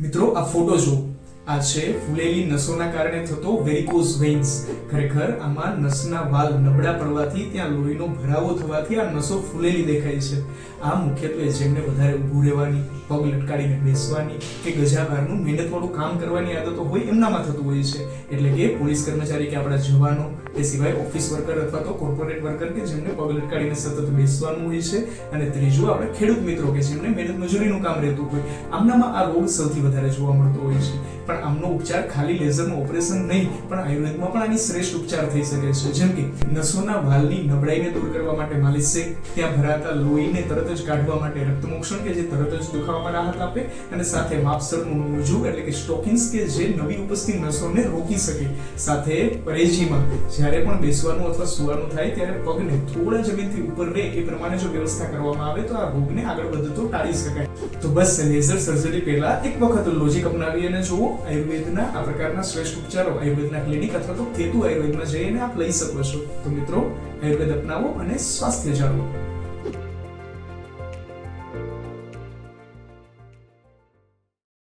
મિત્રો, આ ફોટો જો, આ છે, ફૂલેલી નસોના કારણે થતો વેરિકોઝ વેઇન્સ ખરેખર, આમાં નસના વાલ નબળા પડવાથી, ત્યાં લોહીનો ભરાવો થવાથી આ નસો ફૂલેલી દેખાય છે. આ મુખ્યત્વે જેમને વધારે ઊભું રહેવાની, પગ લટકાડીને બેસવાની કે ગજાભારનું મહેનતવાળું કામ કરવાની આદતો હોય, એમનામાં થતું હોય છે. એટલે કે પોલીસ કર્મચારી કે આપણા જવાનો એ સિવાય ઓફિસ વર્કર અથવા તો કોર્પોરેટ વર્કર કે જેમને પગ લટકાડીને સતત બેસવાનું હોય છે. અને ત્રીજું આપણે ખેડૂત મિત્રો કે જેમને મહેનત મજૂરીનું કામ રહેતું હોય. આમનામાં આ રોગ સૌથી વધારે જોવા મળતો હોય છે. પણ આમનો ઉપચાર ખાલી લેઝરનું ઓપરેશન નહીં, પણ આયુર્વેદમાં પણ આની શ્રેષ્ઠ ઉપચાર થઈ શકે છે. જેમ કે નસોના વાલની નબળાઈને દૂર કરવા માટે માલિશ છે ત્યાં ભરાતા લોહીને તરત જ કાઢવા માટે રક્તમોક્ષણ કે જે તરત જ દુખાવામાં રાહત આપે, અને સાથે માપસરનું મોજું એટલે કે સ્ટોકિંગ્સ કે જે નવી ઉપસ્થિત નસોને રોકી શકે. સાથે પરેજીમાં જ્યારે પણ બેસવાનું અથવા સુવાનું થાય ત્યારે પગને થોડા જમીનથી ઉપર રહે એ પ્રમાણે જો વ્યવસ્થા કરવામાં આવે તો આ રોગને આગળ વધતો ટાળી શકાય. તો બસ લેઝર સર્જરી પહેલા એક વખત લોજિક અપનાવી અને જુઓ, આયુર્વેદના આ પ્રકારના શ્રેષ્ઠ ઉપચારો, આયુર્વેદના ક્લિનિક અથવા તો કેતુ આયુર્વેદમાં જઈને આપ લઈ શકો છો. તો મિત્રો, આયુર્વેદ અપનાવો અને સ્વાસ્થ્ય જાળવો.